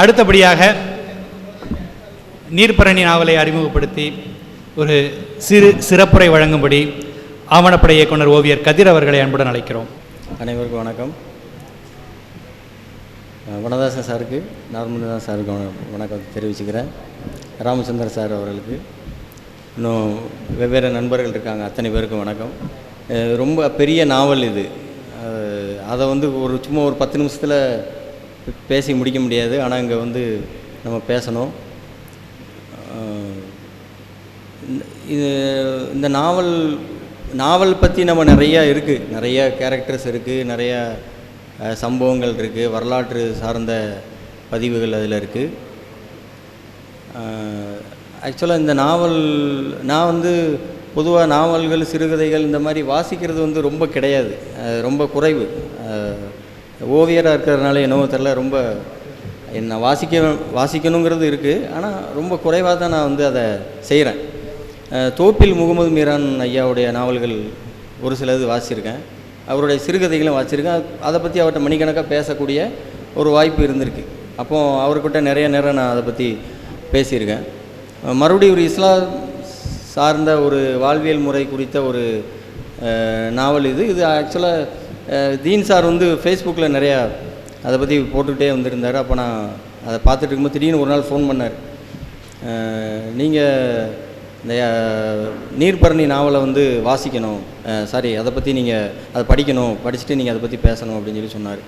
அடுத்தபடியாக நீர்ப்பரணி நாவலை அறிமுகப்படுத்தி ஒரு சிறு சிறப்புரை வழங்கும்படி ஆவணப்படை இயக்குனர் ஓவியர் கதிர் அவர்களை அன்புடன் அழைக்கிறோம். அனைவருக்கும் வணக்கம். வனதாசன் சாருக்கு நார்மல்தான் சாருக்கு வணக்கம் தெரிவிச்சுக்கிறேன். ராமச்சந்திர சார் அவர்களுக்கு. இன்னும் வெவ்வேறு நண்பர்கள் இருக்காங்க அத்தனை பேருக்கும் வணக்கம். ரொம்ப பெரிய நாவல் இது. அதை வந்து ஒரு சும்மா ஒரு பத்து நிமிஷத்தில் பேசி முடிக்க முடியாது. ஆனால் இங்கே வந்து நம்ம பேசணும். இது இந்த நாவல் நாவல் பற்றி நம்ம நிறையா இருக்குது நிறைய கேரக்டர்ஸ் இருக்குது நிறையா சம்பவங்கள் இருக்குது வரலாற்று சார்ந்த பதிவுகள் அதில் இருக்குது ஆக்சுவலாக இந்த நாவல் நான் வந்து பொதுவாக நாவல்கள் சிறுகதைகள் இந்த மாதிரி வாசிக்கிறது வந்து ரொம்ப கிடையாது. ரொம்ப குறைவு. ஓவியராக இருக்கிறதுனால என்னவோ தெரில ரொம்ப என்னை வாசிக்க வாசிக்கணுங்கிறது இருக்குது ஆனால் ரொம்ப குறைவாக தான் நான் வந்து அதை செய்கிறேன் தோப்பில் முகமது மீரான் ஐயாவுடைய நாவல்கள் ஒரு சிலது வாசிச்சிருக்கேன். அவருடைய சிறுகதைகளும் வாசிச்சிருக்கேன். அதை பற்றி அவர்கிட்ட மணிக்கணக்காக பேசக்கூடிய ஒரு வாய்ப்பு இருந்திருக்கு. அப்போ அவர்கிட்ட நிறைய நேரம் நான் அதை பற்றி பேசியிருக்கேன். மறுபடியும் ஒரு இஸ்லாம் சார்ந்த ஒரு வாழ்வியல் முறை குறித்த ஒரு நாவல் இது. இது ஆக்சுவலாக தீன் சார் வந்து ஃபேஸ்புக்கில் நிறையா அதை பற்றி போட்டுக்கிட்டே வந்திருந்தார். அப்போ நான் அதை பார்த்துட்டு இருக்கும்போது திடீர்னு ஒரு நாள் ஃபோன் பண்ணார். நீங்கள் இந்த நீர்பரணி நாவலை வந்து வாசிக்கணும். சாரி அதை பற்றி நீங்கள் அதை படிக்கணும். படிச்சுட்டு நீங்கள் அதை பற்றி பேசணும் அப்படின்னு சொல்லி சொன்னார்.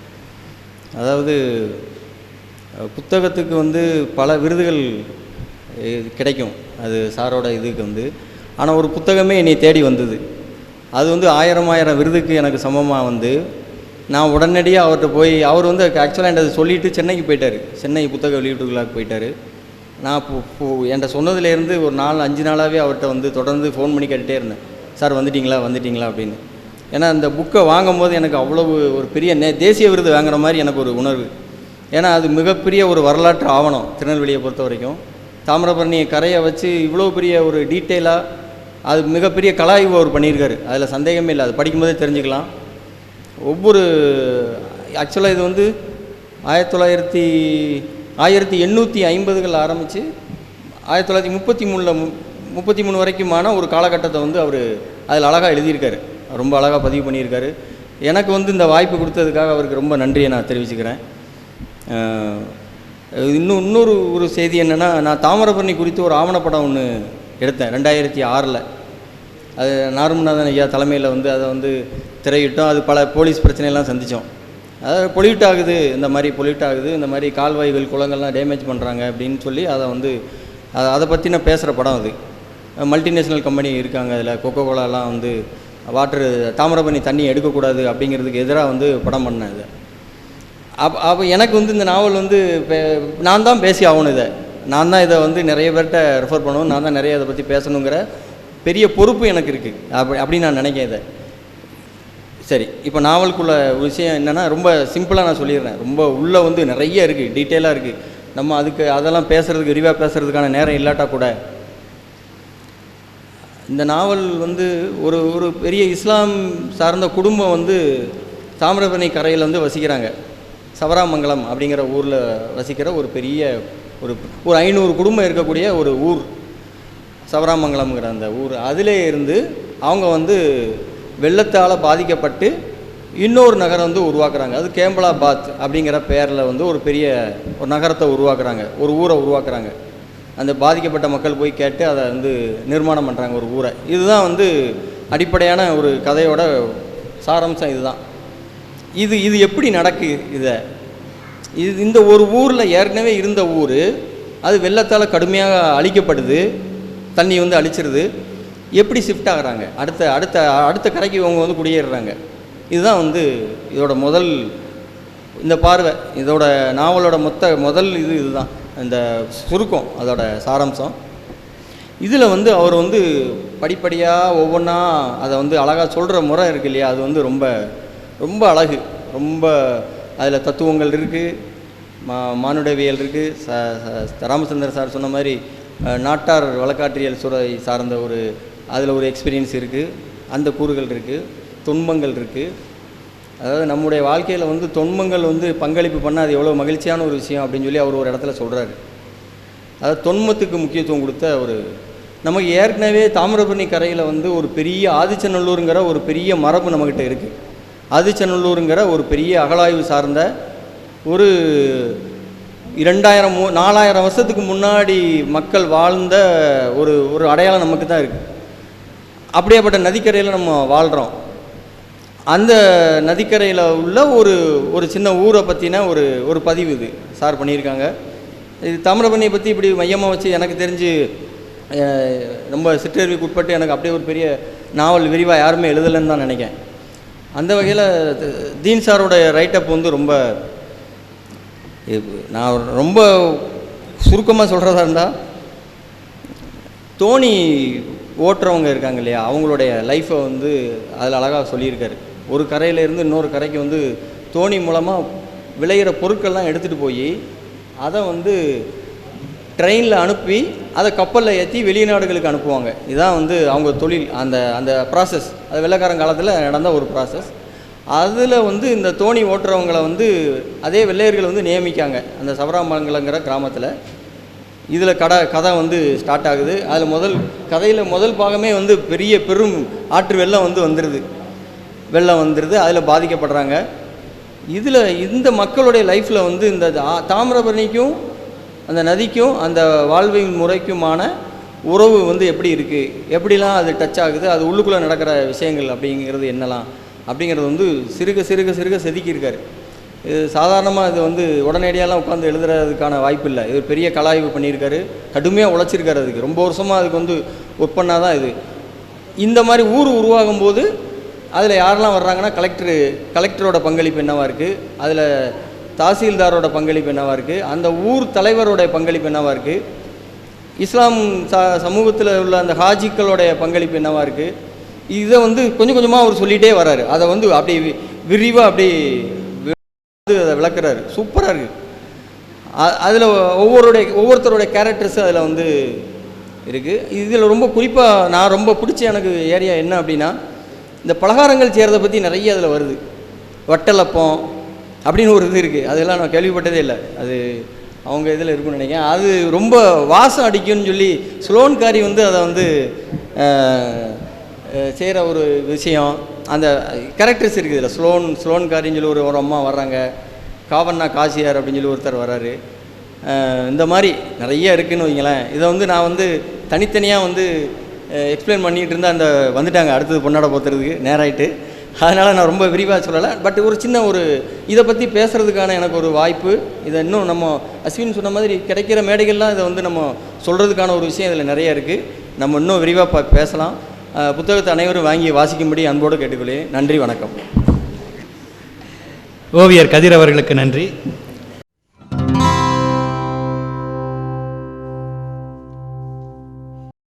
அதாவது புத்தகத்துக்கு வந்து பல விருதுகள் கிடைக்கும். அது சாரோட இதுக்கு வந்து. ஆனால் ஒரு புத்தகமே என்னை தேடி வந்தது. அது வந்து ஆயிரம் ஆயிரம் விருதுக்கு எனக்கு சமமாக வந்து நான் உடனடியாக அவர்கிட்ட போய் அவர் வந்து ஆக்சுவலாக என்கிட்ட சொல்லிட்டு சென்னைக்கு போயிட்டார். சென்னை புத்தக வெளியீட்டு விழாக்கு போயிட்டார். நான் இப்போ இப்போ என்கிட்ட சொன்னதுலேருந்து ஒரு நாலு அஞ்சு நாளாகவே அவர்கிட்ட வந்து தொடர்ந்து ஃபோன் பண்ணி கேட்டுகிட்டே இருந்தேன். சார் வந்துட்டீங்களா வந்துட்டீங்களா? அப்படின்னு. ஏன்னா இந்த புக்கை வாங்கும்போது எனக்கு அவ்வளவு ஒரு பெரிய நே தேசிய விருது வாங்குற மாதிரி எனக்கு ஒரு உணர்வு. ஏன்னா அது மிகப்பெரிய ஒரு வரலாற்று ஆவணம் திருநெல்வேலியை பொறுத்த வரைக்கும். தாமிரபரணியை கரையை வச்சு இவ்வளோ பெரிய ஒரு டீட்டெயிலாக அது மிகப்பெரிய கலாய்வு அவர் பண்ணியிருக்காரு. அதில் சந்தேகமே இல்லை. அது படிக்கும்போதே தெரிஞ்சுக்கலாம். ஒவ்வொரு ஆக்சுவலாக இது வந்து ஆயிரத்தி தொள்ளாயிரத்தி ஆயிரத்தி எண்ணூற்றி ஐம்பதுகள் ஆரம்பித்து ஆயிரத்தி தொள்ளாயிரத்தி முப்பத்தி மூணில் முப்பத்தி மூணு வரைக்குமான ஒரு காலகட்டத்தை வந்து அவர் அதில் அழகாக எழுதியிருக்காரு. ரொம்ப அழகாக பதிவு பண்ணியிருக்காரு. எனக்கு வந்து இந்த வாய்ப்பு கொடுத்ததுக்காக அவருக்கு ரொம்ப நன்றியை நான் தெரிவிச்சுக்கிறேன். இன்னும் இன்னொரு ஒரு செய்தி என்னென்னா நான் தாமிரபரணி குறித்து ஒரு ஆவணப்படம் ஒன்று எடுத்தேன். ரெண்டாயிரத்தி ஆறில். அது நார்மநாதன் ஐயா தலைமையில் வந்து அதை வந்து திரையிட்டோம். அது பல போலீஸ் பிரச்சனையெல்லாம் சந்தித்தோம் அதாவது பொல்யூட் ஆகுது. இந்த மாதிரி பொல்யூட் ஆகுது. இந்த மாதிரி கால்வாய்கள் குளங்கள்லாம் டேமேஜ் பண்ணுறாங்க அப்படின்னு சொல்லி அதை வந்து அதை அதை பற்றின பேசுகிற படம் அது. மல்டிநேஷ்னல் கம்பெனி இருக்காங்க அதில். கொக்கோ கோலாலாம் வந்து வாட்டர் தாமிரபரணி தண்ணி எடுக்கக்கூடாது அப்படிங்கிறதுக்கு எதிராக வந்து படம் பண்ணேன் இதை. அப்போ அப்போ எனக்கு வந்து இந்த நாவல் வந்து பே- நான் தான் பேசி ஆகணும் இதை. நான் தான் இதை வந்து நிறைய பேர்கிட்ட ரெஃபர் பண்ணணும் நான் தான் நிறைய இதை பற்றி பேசணுங்கிற பெரிய பொறுப்பு எனக்கு இருக்குது அப்படி அப்படின்னு நான் நினைக்கிறேன் இதை. சரி இப்போ நாவலுக்குள்ள விஷயம் என்னென்னா ரொம்ப சிம்பிளாக நான் சொல்லிடுறேன். ரொம்ப உள்ளே வந்து நிறைய இருக்குது டீட்டெயிலாக இருக்குது நம்ம அதுக்கு அதெல்லாம் பேசுகிறதுக்கு விரிவாக பேசுகிறதுக்கான நேரம் இல்லாட்டா கூட. இந்த நாவல் வந்து ஒரு ஒரு பெரிய இஸ்லாம் சார்ந்த குடும்பம் வந்து தாமிரபரணி கரையில் வந்து வசிக்கிறாங்க. சவராமங்கலம் அப்படிங்கிற ஊரில் வசிக்கிற ஒரு பெரிய ஒரு ஒரு ஐநூறு குடும்பம் இருக்கக்கூடிய ஒரு ஊர் சவராமங்கலம்ங்கிற அந்த ஊர் அதிலே இருந்து அவங்க வந்து வெள்ளத்தால் பாதிக்கப்பட்டு இன்னொரு நகரம் வந்து உருவாக்குறாங்க. அது கேம்பலாபாத் அப்படிங்கிற பேரில் வந்து ஒரு பெரிய ஒரு நகரத்தை உருவாக்குறாங்க. ஒரு ஊரை உருவாக்குறாங்க. அந்த பாதிக்கப்பட்ட மக்கள் போய் கேட்டு அதை வந்து நிர்மாணம் பண்ணுறாங்க ஒரு ஊரை. இதுதான் வந்து அடிப்படையான ஒரு கதையோட சாராம்சம் இதுதான். இது இது எப்படி நடக்கு இதை? இது இந்த ஒரு ஊரில் ஏற்கனவே இருந்த ஊர் அது வெள்ளத்தால் கடுமையாக அழிக்கப்படுது தண்ணி வந்து அழிச்சிருது. எப்படி ஷிஃப்ட் ஆகுறாங்க? அடுத்த அடுத்த அடுத்த கரைக்கு இவங்க வந்து குடியேறுறாங்க. இதுதான் வந்து இதோட முதல் இந்த பார்வை. இதோட நாவலோட மொத்த முதல் இது இதுதான். இந்த சுருக்கம் அதோட சாராம்சம். இதில் வந்து அவர் வந்து படிப்படியாக ஒவ்வொன்றா அதை வந்து அழகாக சொல்கிற முறை இருக்கு இல்லையா? அது வந்து ரொம்ப ரொம்ப அழகு. ரொம்ப அதில் தத்துவங்கள் இருக்குது மா மானுடவியல் இருக்குது ச ச- சார் சொன்ன மாதிரி நாட்டார் வழக்காற்றியல் சுரை சார்ந்த ஒரு அதில் ஒரு எக்ஸ்பீரியன்ஸ் இருக்குது அந்த கூறுகள் இருக்குது துன்பங்கள் இருக்குது அதாவது நம்முடைய வாழ்க்கையில் வந்து தொன்மங்கள் வந்து பங்களிப்பு பண்ணால் அது எவ்வளோ மகிழ்ச்சியான ஒரு விஷயம் அப்படின்னு சொல்லி அவர் ஒரு இடத்துல சொல்கிறாரு அதாவது தொன்மத்துக்கு முக்கியத்துவம் கொடுத்த ஒரு நமக்கு ஏற்கனவே தாமிரபரணி கரையில் வந்து ஒரு பெரிய ஆதிச்சநல்லூருங்கிற ஒரு பெரிய மரபு நம்மக்கிட்ட இருக்குது ஆதிச்சநல்லூருங்கிற ஒரு பெரிய அகழாய்வு சார்ந்த ஒரு இரண்டாயிரம் மூ நாலாயிரம் வருஷத்துக்கு முன்னாடி மக்கள் வாழ்ந்த ஒரு ஒரு அடையாளம் நமக்கு தான் இருக்குது அப்படியேப்பட்ட நதிக்கரையில் நம்ம வாழ்கிறோம் அந்த நதிக்கரையில் உள்ள ஒரு ஒரு சின்ன ஊரை பற்றின ஒரு ஒரு பதிவு இது. சார் பண்ணியிருக்காங்க. இது தாமிரபரணியை பற்றி இப்படி மையமாக வச்சு எனக்கு தெரிஞ்சு ரொம்ப சிற்றறிவுக்கு உட்பட்டு எனக்கு அப்படியே ஒரு பெரிய நாவல் விரிவாக யாருமே எழுதலைன்னு தான் நினைக்கிறேன். அந்த வகையில் தீன் சாரோட ரைட்டப் வந்து ரொம்ப நான் ரொம்ப சுருக்கமாக சொல்கிறதா இருந்தால் தோணி ஓட்டுறவங்க இருக்காங்க இல்லையா அவங்களுடைய லைஃப்பை வந்து அதில் அழகாக சொல்லியிருக்காரு. ஒரு கரையிலேருந்து இன்னொரு கரைக்கு வந்து தோணி மூலமாக விளையிற பொருட்கள்லாம் எடுத்துகிட்டு போய் அதை வந்து ட்ரெயினில் அனுப்பி அதை கப்பலில் ஏற்றி வெளிநாடுகளுக்கு அனுப்புவாங்க. இதுதான் வந்து அவங்க தொழில் அந்த அந்த ப்ராசஸ் அது வெள்ளைக்காரன் காலத்தில் நடந்த ஒரு ப்ராசஸ் அதில் வந்து இந்த தோணி ஓட்டுறவங்களை வந்து அதே வெள்ளையர்கள் வந்து நியமிக்காங்க. அந்த சவராமங்கலங்கிற கிராமத்தில். இதில் கடை கதை வந்து ஸ்டார்ட் ஆகுது. அதில் முதல் கதையில் முதல் பாகமே வந்து பெரிய பெரும் ஆற்று வெள்ளம் வந்து வந்துடுது வெள்ளம் வந்துடுது அதில் பாதிக்கப்படுறாங்க. இதில் இந்த மக்களுடைய லைஃப்பில் வந்து இந்த தா- தாமிரபரணிக்கும் அந்த நதிக்கும் அந்த வாழ்வின் முறைக்குமான உறவு வந்து எப்படி இருக்குது எப்படிலாம் அது டச் ஆகுது? அது உள்ளுக்குள்ளே நடக்கிற விஷயங்கள் அப்படிங்கிறது என்னலாம்? அப்படிங்கிறது வந்து சிறுக சிறுக சிறுக செதுக்கியிருக்காரு. இது சாதாரணமாக இது வந்து உடனடியாலாம் உட்காந்து எழுதுறதுக்கான வாய்ப்பு இல்லை இது பெரிய கலாய்வு பண்ணியிருக்காரு. கடுமையாக உழைச்சிருக்காரு அதுக்கு. ரொம்ப வருஷமாக அதுக்கு வந்து ஒர்க் பண்ணால் தான் இது. இந்த மாதிரி ஊர் உருவாகும் போது அதில் யாரெல்லாம் வர்றாங்கன்னா கலெக்டரு கலெக்டரோட பங்களிப்பு என்னவாக இருக்குது அதில் தாசில்தாரோட பங்களிப்பு என்னவாக இருக்குது அந்த ஊர் தலைவரோடைய பங்களிப்பு என்னவாக இருக்குது இஸ்லாம் ச சமூகத்தில் உள்ள அந்த ஹாஜிக்களுடைய பங்களிப்பு என்னவாக இருக்குது இதை வந்து கொஞ்சம் கொஞ்சமாக அவர் சொல்லிகிட்டே வராரு அதை வந்து அப்படி விரிவாக அப்படி வந்து அதை விளக்குறாரு. சூப்பராக இருக்குது அதில் ஒவ்வொருடைய ஒவ்வொருத்தருடைய கேரக்டர்ஸும் அதில் வந்து இருக்குது இதில் ரொம்ப குறிப்பாக நான் ரொம்ப பிடிச்ச எனக்கு ஏரியா என்ன அப்படின்னா இந்த பலகாரங்கள் செய்கிறத பற்றி நிறைய அதில் வருது. வட்டலப்பம் அப்படின்னு ஒரு இது இருக்குது அதெல்லாம் நான் கேள்விப்பட்டதே இல்லை. அது அவங்க இதில் இருக்குன்னு நினைக்கிறேன். அது ரொம்ப வாசம் அடிக்கும்னு சொல்லி ஸ்லோன்காரி வந்து அதை வந்து செய்கிற ஒரு விஷயம். அந்த கேரக்டர்ஸ் இருக்குது இதில் ஸ்லோன் ஸ்லோன்காரின்னு சொல்லி ஒரு ஒரு அம்மா வர்றாங்க. காவண்ணா காசியார் அப்படின்னு சொல்லி ஒருத்தர் வர்றாரு. இந்த மாதிரி நிறைய இருக்குதுன்னு வைங்களேன். இதை வந்து நான் வந்து தனித்தனியாக வந்து எக்ஸ்பிளைன் பண்ணிகிட்டு இருந்தால் அந்த வந்துட்டாங்க. அடுத்தது பொன்னாட போத்துறதுக்கு நேராயிட்டு. அதனால் நான் ரொம்ப விரிவாக சொல்லலை. பட் ஒரு சின்ன ஒரு இதை பற்றி பேசுகிறதுக்கான எனக்கு ஒரு வாய்ப்பு. இதை இன்னும் நம்ம அஸ்வின் சொன்ன மாதிரி கிடைக்கிற மேடைகள்லாம் இதை வந்து நம்ம சொல்கிறதுக்கான ஒரு விஷயம் இதில் நிறைய இருக்குது நம்ம இன்னும் விரிவாக ப பேசலாம். புத்தகத்தை அனைவரும் வாங்கி வாசிக்கும்படி அன்போடு கேட்டுக்கொள்ளேன் நன்றி வணக்கம். ஓவியர் கதிர் அவர்களுக்கு நன்றி.